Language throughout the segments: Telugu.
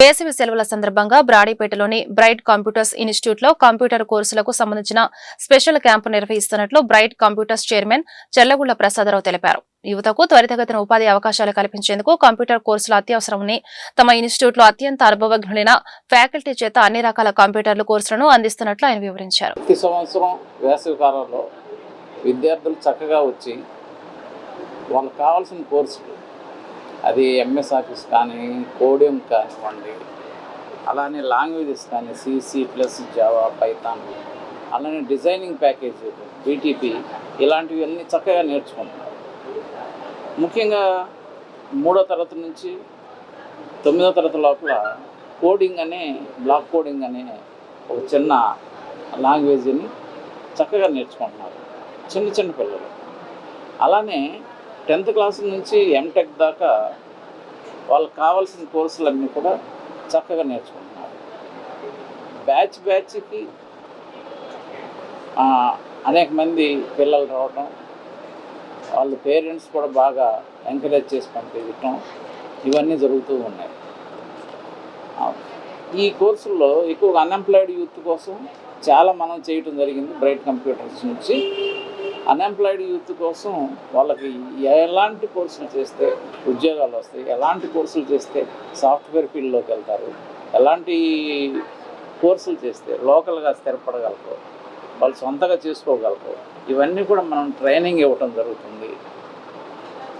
వేసవి సెలవుల సందర్భంగా బ్రాడీపేటలోని బ్రైట్ కంప్యూటర్స్ ఇన్స్టిట్యూట్లో కంప్యూటర్ కోర్సులకు సంబంధించిన స్పెషల్ క్యాంపు నిర్వహిస్తున్నట్లు bright computers chairman Chellagulla Prasadarao తెలిపారు. యువతకు త్వరితగతిన ఉపాధి అవకాశాలు కల్పించేందుకు కంప్యూటర్ కోర్సులు అత్యవసరమని తమ ఇన్స్టిట్యూట్లో అత్యంత అనుభవజ్ఞులైన ఫ్యాకల్టీ చేత అన్ని రకాల కంప్యూటర్ల కోర్సులను అందిస్తున్నట్లు ఆయన వివరించారు. ప్రతి సంవత్సరం వేసవి కాలంలో విద్యార్థులు చక్కగా వచ్చి వాళ్ళకి కావాల్సిన కోర్సులు అది ఎంఎస్ ఆఫీస్ కానీ కోడియం కానివ్వండి అలానే లాంగ్వేజెస్ కానీ సిసి ప్లస్ జావా పైథాన్ అలానే డిజైనింగ్ ప్యాకేజ్ బీటీపీ ఇలాంటివన్నీ చక్కగా నేర్చుకుంటున్నారు. ముఖ్యంగా మూడో తరగతి నుంచి తొమ్మిదో తరగతి లోపల కోడింగ్ అనే బ్లాక్ కోడింగ్ అనే ఒక చిన్న లాంగ్వేజ్ని చక్కగా నేర్చుకుంటున్నారు. చిన్న చిన్న పిల్లలు. అలానే టెన్త్ క్లాస్ నుంచి ఎంటెక్ దాకా వాళ్ళకి కావాల్సిన కోర్సులన్నీ కూడా చక్కగా నేర్చుకుంటున్నారు. బ్యాచ్ బ్యాచ్కి అనేక మంది పిల్లలు రావటం వాళ్ళ పేరెంట్స్ కూడా బాగా ఎంకరేజ్ చేసి పంపించటం ఇవన్నీ జరుగుతూ ఉన్నాయి. ఈ కోర్సుల్లో ఎక్కువగా అన్ఎంప్లాయిడ్ యూత్ కోసం చాలా మనం చేయటం జరిగింది బ్రైట్ కంప్యూటర్స్ నుంచి. అన్ఎంప్లాయిడ్ యూత్ కోసం వాళ్ళకి ఎలాంటి కోర్సులు చేస్తే ఉద్యోగాలు వస్తాయి ఎలాంటి కోర్సులు చేస్తే సాఫ్ట్వేర్ ఫీల్డ్లోకి వెళ్తారు ఎలాంటి కోర్సులు చేస్తే లోకల్గా స్థిరపడగలరు వాళ్ళు సొంతగా చేసుకోగలరు ఇవన్నీ కూడా మనం ట్రైనింగ్ ఇవ్వటం జరుగుతుంది.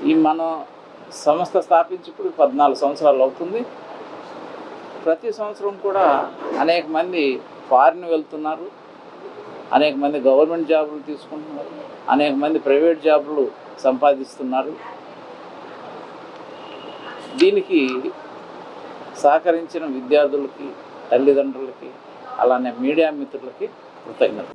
ఈ మనం సంస్థ స్థాపించి ఇప్పుడు పద్నాలుగు సంవత్సరాలు అవుతుంది. ప్రతి సంవత్సరం కూడా అనేక మంది ఫారిన్ వెళ్తున్నారు. అనేక మంది గవర్నమెంట్ జాబులు తీసుకుంటున్నారు. అనేక మంది ప్రైవేట్ జాబులు సంపాదిస్తున్నారు. దీనికి సహకరించిన విద్యార్థులకి తల్లిదండ్రులకి అలానే మీడియా మిత్రులకి కృతజ్ఞత